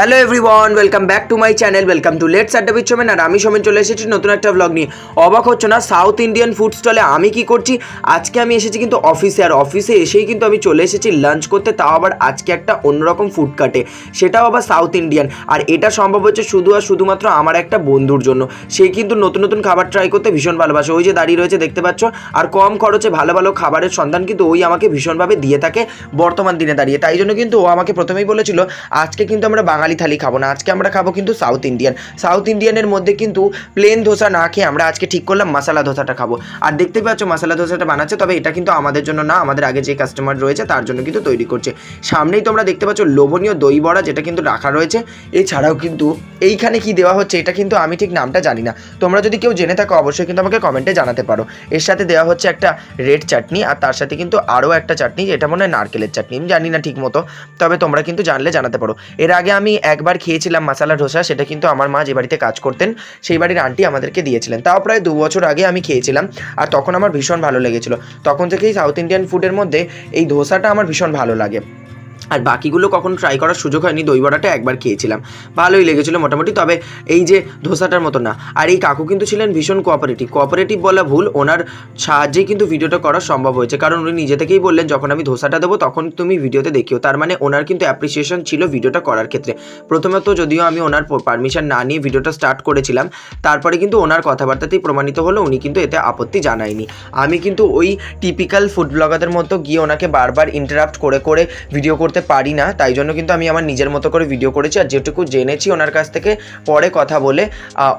Hello everyone welcome back to my channel welcome to let's Adda beach Somen আর আমি সোমেন চলে এসেছি নতুন একটা ব্লগ নিয়ে। অবাক হচ্ছে না সাউথ ইন্ডিয়ান ফুড স্টলে আমি কি করছি? আজকে আমি এসেছি কিন্তু অফিসে আর অফিসে এসেই কিন্তু আমি চলে এসেছি লাঞ্চ করতে, তাও আবার আজকে একটা অন্যরকম ফুড কাটে সেটাও আবার সাউথ ইন্ডিয়ান আর এটা সম্ভব হচ্ছে শুধু আর শুধুমাত্র আমার একটা বন্ধুর জন্য। সে কিন্তু নতুন নতুন খাবার ট্রাই করতে ভীষণ ভালোবাসে। ওই যে দাঁড়িয়ে রয়েছে, দেখতে পাচ্ছ? আর কম খরচে ভালো ভালো খাবারের সন্ধান কিন্তু ওই আমাকে ভীষণভাবে দিয়ে থাকে বর্তমান দিনে দাঁড়িয়ে। তাই জন্য কিন্তু ও আমাকে প্রথমেই বলেছিল, আজকে কিন্তু আমরা বাঙালি থালি খাব না। আজকে আমরা খাব কিন্তু সাউথ ইন্ডিয়ান সাউথ ইন্ডিয়ানের মধ্যে কিন্তু প্লেন ধোসা না খেয়ে আমরা আজকে ঠিক করলাম মশালা ধোসাটা খাব। আর দেখতে পাচ্ছ মশালা ধোসাটা বানাচ্ছে, তবে এটা কিন্তু আমাদের জন্য না, আমাদের আগে যে কাস্টমার রয়েছে তার জন্য কিন্তু তৈরি করছে। সামনেই তোমরা দেখতে পাচ্ছ লোভনীয় দই বড়া যেটা কিন্তু রাখা রয়েছে। এছাড়াও কিন্তু এইখানে কি দেওয়া হচ্ছে এটা কিন্তু আমি ঠিক নামটা জানি না। তোমরা যদি কেউ জেনে থাকো, অবশ্যই কিন্তু আমাকে কমেন্টে জানাতে পারো। এর সাথে দেওয়া হচ্ছে একটা রেড চাটনি আর তার সাথে কিন্তু আরও একটা চাটনি যেটা মনে হয় নারকেলের চাটনি আমি জানি না ঠিক মতো তবে তোমরা কিন্তু জানলে জানাতে পারো। এর আগে আমি একবার খেয়েছিলাম মশালা ধোসা, সেটা কিন্তু আমার মা যে বাড়িতে কাজ করতেন, সেই বাড়ির আন্টি আমাদেরকে দিয়েছিলেন। তাও প্রায় দু বছর আগে আমি খেয়েছিলাম, আর তখন আমার ভীষণ ভালো লেগেছিলো। তখন থেকেই সাউথ ইন্ডিয়ান ফুডের মধ্যে এই ধোসাটা আমার ভীষণ ভালো লাগে। আর বাকিগুলো কখনো ট্রাই করার সুযোগ হয়নি দই বড়াটা একবার খেয়েছিলাম। ভালোই লেগেছিলো মোটামুটি, তবে এই যে ধোসাটার মতো না। আর এই কাকু কিন্তু ছিলেন ভীষণ কোঅপারেটিভ কোঅপারেটিভ বলা ভুল, ওনার সাহায্যেই কিন্তু ভিডিওটা করা সম্ভব হয়েছে। কারণ উনি নিজে থেকেই বললেন, যখন আমি ধোসাটা দেবো, তখন তুমি ভিডিওতে দেখিও। তার মানে ওনার কিন্তু অ্যাপ্রিসিয়েশন ছিল ভিডিওটা করার ক্ষেত্রে। প্রথমত যদিও আমি ওনার পারমিশন না নিয়ে ভিডিওটা স্টার্ট করেছিলাম, তারপরে কিন্তু ওনার কথাবার্তাতেই প্রমাণিত হলো, উনি কিন্তু এতে আপত্তি জানায়নি। আমি কিন্তু ওই টিপিক্যাল ফুড ব্লগারদের মতো গিয়ে ওনাকে বারবার ইন্টারাপ্ট করে করে ভিডিও করতে পারি না, তাই জন্য কিন্তু আমি আমার নিজের মতো করে ভিডিও করেছি আর যেটুকু জেনেছি ওনার কাছ থেকে পরে কথা বলে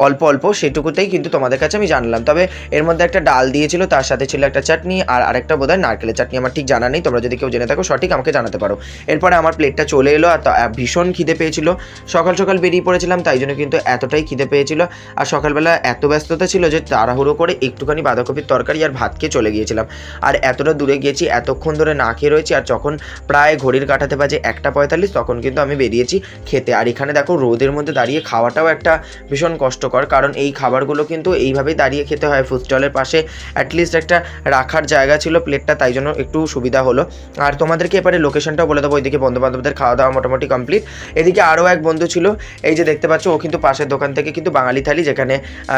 অল্প অল্প সেটুকুতেই কিন্তু তোমাদের কাছে আমি জানলাম। তবে এর মধ্যে একটা ডাল দিয়েছিল, তার সাথে ছিল একটা চাটনি আর আরেকটা বোধহয় নারকেলের চাটনি, আমার ঠিক জানা নেই, তোমরা যদি কেউ জেনে থাকো সঠিক আমাকে জানাতে পারো। এরপরে আমার প্লেটটা চলে এলো আর ভীষণ খিদে পেয়েছিল। সকাল সকাল বেরিয়ে পড়েছিলাম, তাই জন্য কিন্তু এতটাই খিদে পেয়েছিল। আর সকালবেলা এত ব্যস্ততা ছিল যে তাড়াহুড়ো করে একটুখানি বাঁধাকপির তরকারি আর ভাত খেয়ে চলে গিয়েছিলাম। আর এতটা দূরে গিয়েছি, এতক্ষণ ধরে না খেয়ে রয়েছি, আর যখন প্রায় ঘড়ির কাটাতে বাজে একটা পঁয়তাল্লিশ, তখন কিন্তু আমি বেরিয়েছি খেতে। আর এখানে দেখো রোদের মধ্যে দাঁড়িয়ে খাওয়াটাও একটা ভীষণ কষ্টকর, কারণ এই খাবারগুলো কিন্তু এইভাবেই দাঁড়িয়ে খেতে হয়। ফুড স্টলের পাশে অ্যাটলিস্ট একটা রাখার জায়গা ছিল প্লেটটা তাই জন্য একটু সুবিধা হলো। আর তোমাদেরকে এবারে লোকেশনটাও বলে দেবো, ওইদিকে বন্ধু বান্ধবদের খাওয়া দাওয়া মোটামুটি কমপ্লিট এদিকে আরও এক বন্ধু ছিল, এই যে দেখতে পাচ্ছ, ও কিন্তু পাশের দোকান থেকে কিন্তু বাঙালি থালি, যেখানে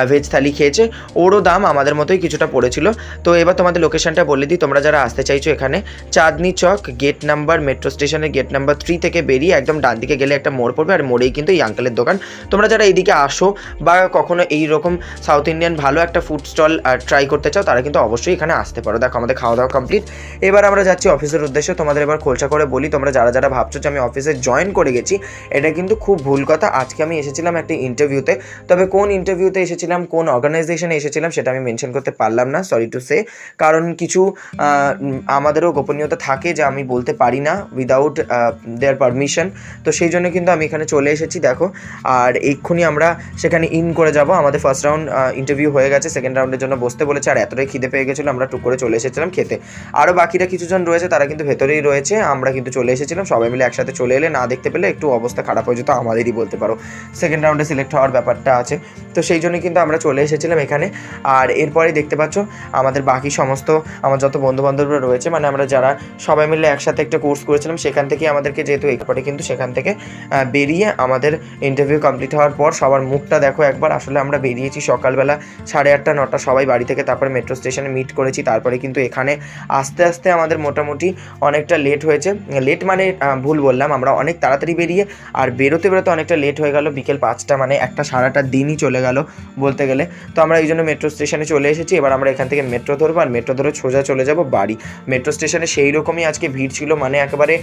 ভেজ থালি খেয়েছে, ওরও দাম আমাদের মতোই কিছুটা পড়েছিল। তো এবার তোমাদের লোকেশনটা বলে দিই, তোমরা যারা আসতে চাইছো এখানে, Chandni Chowk gate number metro স্টেশনের গেট নাম্বার থ্রি থেকে বেরিয়ে একদম ডান দিকে গেলে একটা মোড় পড়বে, আর মোড়েই কিন্তু এই আঙ্কেলের দোকান। তোমরা যারা এইদিকে আসো বা কখনো এই রকম সাউথ ইন্ডিয়ান ভালো একটা ফুড স্টল ট্রাই করতে চাও, তারা কিন্তু অবশ্যই এখানে আসতে পারো। দেখো, আমাদের খাওয়া দাওয়া কমপ্লিট এবার আমরা যাচ্ছি অফিসের উদ্দেশ্যে। তোমাদের এবার খোলসা করে বলি, তোমরা যারা যারা ভাবছ যে আমি অফিসে জয়েন করে গেছি, এটা কিন্তু খুব ভুল কথা। আজকে আমি এসেছিলাম একটা ইন্টারভিউতে তবে কোন ইন্টারভিউতে এসেছিলাম, কোন অর্গানাইজেশনে এসেছিলাম, সেটা আমি মেনশন করতে পারলাম না সরি টু সে কারণ কিছু আমাদেরও গোপনীয়তা থাকে যে আমি বলতে পারি না উইদাউট দেয়ার পারমিশন তো সেই জন্য কিন্তু আমি এখানে চলে এসেছি, দেখো। আর এক্ষুনি আমরা সেখানে ইন করে যাব। আমাদের ফার্স্ট রাউন্ড ইন্টারভিউ হয়ে গেছে। সেকেন্ড রাউন্ডের জন্য বসতে বলেছে। আর এতটাই খিদে পেয়ে গেছিল, আমরা টুক করে চলে এসেছিলাম খেতে। আরও বাকিরা কিছুজন রয়েছে, তারা কিন্তু ভেতরেই রয়েছে। আমরা কিন্তু চলে এসেছিলাম। সবাই মিলে একসাথে চলে এলে না দেখতে পেলে একটু অবস্থা খারাপ হয়ে যেত, আমাদেরই বলতে পারো। সেকেন্ড রাউন্ডে সিলেক্ট হওয়ার ব্যাপারটা আছে। তো সেই জন্য কিন্তু আমরা চলে এসেছিলাম এখানে। আর এরপরে দেখতে পাচ্ছ, আমাদের বাকি সমস্ত, আমার যত বন্ধু বান্ধবরা রয়েছে মানে আমরা যারা সবাই মিলে একসাথে একটা কোর্স করেছিলাম সেখান থেকে আমাদেরকে যেহেতু এরপরে কিন্তু সেখান থেকে বেরিয়ে আমাদের ইন্টারভিউ কমপ্লিট হওয়ার পর সবার মুখটা দেখো একবার। আসলে আমরা বেরিয়েছি সকালবেলা সাড়ে আটটা, নটা, সবাই বাড়ি থেকে তারপরে মেট্রো স্টেশনে মিট করেছি। তারপরে কিন্তু এখানে আস্তে আস্তে আমাদের মোটামুটি অনেকটা লেট হয়েছে। লেট মানে ভুল বললাম, আমরা অনেক তাড়াতাড়ি বেরিয়ে আর বেরোতে বেরোতে অনেকটা লেট হয়ে গেল। বিকেল পাঁচটা মানে একটা সারাটা দিনই চলে গেল বলতে গেলে। তো আমরা এই জন্য মেট্রো স্টেশনে চলে এসেছি। এবার আমরা এখান থেকে মেট্রো ধরবো আর মেট্রো ধরে সোজা চলে যাব বাড়ি। মেট্রো স্টেশনে সেই রকমই আজকে ভিড় ছিল মানে একেবারে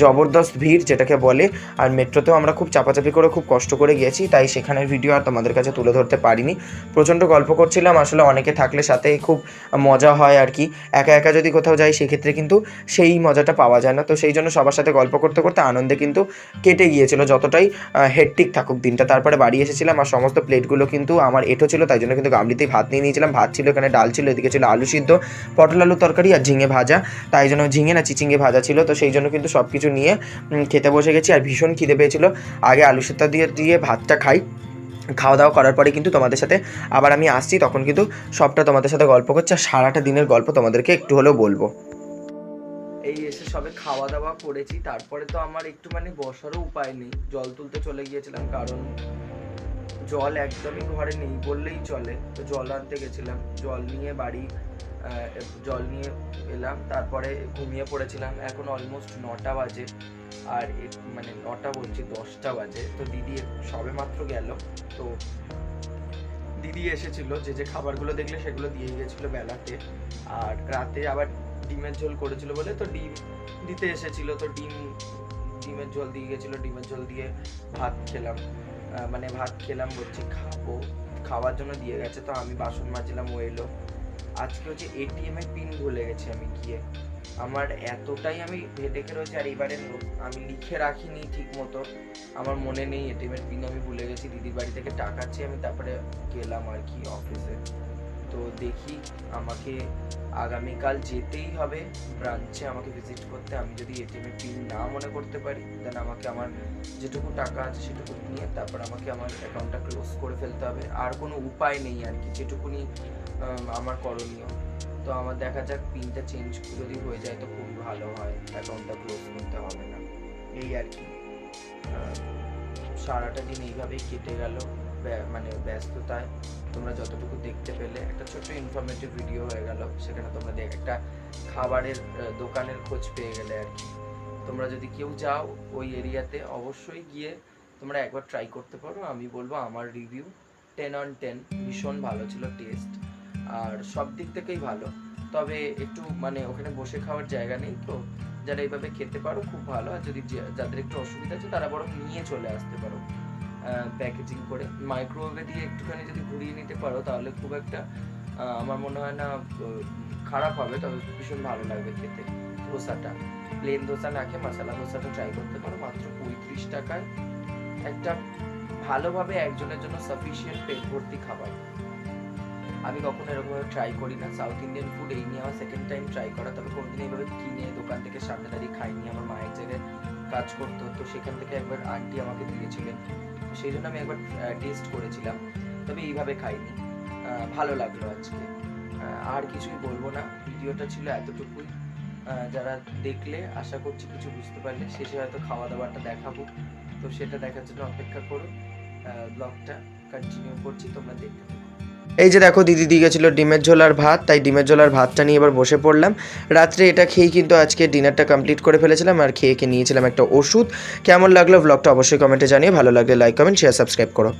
জবরদস্ত ভিড় যেটাকে বলে, আর মেট্রোতেও আমরা খুব চাপাচাপি করে খুব কষ্ট করে গেছি তাই সেখানের ভিডিও আর তোমাদের কাছে তুলে ধরতে পারিনি। প্রচণ্ড গল্প করছিলাম, আসলে অনেকে থাকলে সাথে খুব মজা হয় আর কি। একা একা যদি কোথাও যাই, সেক্ষেত্রে কিন্তু সেই মজাটা পাওয়া যায় না। তো সেই জন্য সবার সাথে গল্প করতে করতে আনন্দে কিন্তু কেটে গিয়েছিল, যতটাই হেডটিক থাকুক দিনটা। তারপরে বাড়ি এসেছিলাম আর সমস্ত প্লেটগুলো কিন্তু আমার এঁটো ছিল, তাই জন্য কিন্তু গামলিতেই ভাত নিয়ে নিয়েছিলাম। ভাত ছিল এখানে, ডাল ছিল, এদিকে ছিল আলু সিদ্ধ, পটল আলু তরকারি আর ঝিঙে ভাজা। তাই জন্য ঝিঙে না, চিচিঙ্গে ভাজা ছিল, তো সেই জন্য কিন্তু সব কিছু নিয়ে খেতে বসে গেছি আর ভীষণ খিদে পেয়েছিল। আগে আলু সিদ্ধ দিয়ে দিয়ে ভাতটা খাই। খাওয়া দাওয়া করার পরে কিন্তু তোমাদের সাথে আবার আমি আসছি, তখন কিন্তু সবটা তোমাদের সাথে গল্প করছি আর সারাটা দিনের গল্প তোমাদেরকে একটু হলেও বলব। এই এসে সবে খাওয়া দাওয়া করেছি, তারপরে তো আমার একটু মানে বসারও উপায় নেই। জল তুলতে চলে গিয়েছিলাম, কারণ জল একদমই ঘরে নেই বললেই চলে। তো জল আনতে গেছিলাম। জল নিয়ে বাড়ি জল নিয়ে এলাম, তারপরে ঘুমিয়ে পড়েছিলাম। এখন অলমোস্ট নটা বাজে, আর মানে নটা বলছি, দশটা বাজে। তো দিদি সবে মাত্র গেল। তো দিদি এসেছিল, যে যে খাবারগুলো দেখলে সেগুলো দিয়ে গেছিল বেলাতে। আর রাতে আবার ডিমের ঝোল করেছিল বলে তো ডিম দিতে এসেছিল। তো ডিম, ডিমের ঝোল দিয়ে গেছিল। ডিমের ঝোল দিয়ে ভাত খেলাম। মানে ভাত খেলাম বলছি, খাব। খাওয়ার জন্য দিয়ে গেছে। তো আমি বাসন মাজলাম, ও এলো। আজকে হচ্ছে এটিএম এর পিন ভুলে গেছি আমি গিয়ে। আমার এতটাই আমি হেডেকে রয়েছে, আর এবারে আমি লিখে রাখিনি ঠিক মতো আমার মনে নেই এটিএম এর পিন আমি ভুলে গেছি, দিদির বাড়ি থেকে টাকা চেয়ে আমি তারপরে গেলাম আর কি অফিসে তো দেখি আমাকে আগামীকাল যেতেই হবে ব্রাঞ্চে আমাকে ভিজিট করতে। আমি যদি এটিএম এর পিন না মনে করতে পারি দেন আমাকে আমার যেটুকু টাকা আছে সেটুকু নিয়ে তারপর আমাকে আমার অ্যাকাউন্টটা ক্লোজ করে ফেলতে হবে। আর কোনো উপায় নেই আর কি, যেটুকুনি আমার করণীয়। তো আমার দেখা যাক পিনটা চেঞ্জ যদি হয়ে যায় তো খুবই ভালো হয়। অ্যাকাউন্টটা ক্লোজ করতে হবে না। এই আর কি। সারাটা দিন এইভাবেই কেটে গেল মানে ব্যস্ততায়। তোমরা যতটুকু দেখতে পেলে, একটা ছোট্ট ইনফরমেটিভ ভিডিও হয়ে গেল। সেখানে তোমরা একটা খাবারের দোকানের খোঁজ পেয়ে গেলে আর কি। তোমরা যদি কেউ যাও ওই এরিয়াতে, অবশ্যই গিয়ে তোমরা একবার ট্রাই করতে পারো। আমি বলব আমার রিভিউ টেন অন টেন ভীষণ ভালো ছিল টেস্ট আর সব দিক থেকেই ভালো। তবে একটু মানে ওখানে বসে খাওয়ার জায়গা নেই তো। যারা এইভাবে খেতে পারো খুব ভালো। আর যদি যাদের একটু অসুবিধা আছে তারা বরং নিয়ে চলে আসতে পারো প্যাকেজিং করে। মাইক্রোওয়েভে দিয়ে একটুখানি যদি ঘুরিয়ে নিতে পারো তাহলে খুব একটা আমার মনে হয় না খারাপ হবে। তবে ভীষণ ভালো লাগবে খেতে। ধোসাটা প্লেন ধোসা না খেয়ে মশলা ধোসাটা ট্রাই করতে পারো। মাত্র পঁয়ত্রিশ টাকায় একটা ভালোভাবে একজনের জন্য সাফিসিয়েন্ট পেট ভর্তি খাবার। আমি কখনো এরকমভাবে ট্রাই করি না সাউথ ইন্ডিয়ান ফুড এই নিয়ে আমার সেকেন্ড টাইম ট্রাই করা, তবে কোনোদিন এইভাবে কিনে দোকান থেকে সামনে দাঁড়িয়ে খাইনি। আমার মায়ের জায়গায় কাজ করতো, তো সেখান থেকে একবার আন্টি আমাকে দিয়েছিলেন। সেই জন্য আমি একবার টেস্ট করেছিলাম, তবে এইভাবে খাইনি। ভালো লাগল আজকে। আর কিছুই বলব না। ভিডিওটা ছিল এতটুকুই। যারা দেখলে আশা করছি কিছু বুঝতে পারলে, শেষে হয়তো খাওয়া দাওয়াটা দেখাবো। তো সেটা দেখার জন্য অপেক্ষা করো। ব্লগটা কন্টিনিউ করছি, তোমরা দেখতে থাকো। এই যে দেখো দিদি দিয়ে গেছিল ডিমের ঝোলার ভাত, তাই ডিমের ঝোলার ভাতটা নিয়ে এবার বসে পড়লাম। রাত্রে এটা খেয়েই কিন্তু আজকে ডিনারটা কমপ্লিট করে ফেলেছিলাম আর খেয়ে নিয়েছিলাম একটা ওষুধ। কেমন লাগল ব্লগটা অবশ্যই কমেন্টে জানিয়ে ভালো লাগলে লাইক কমেন্ট শেয়ার সাবস্ক্রাইব করো।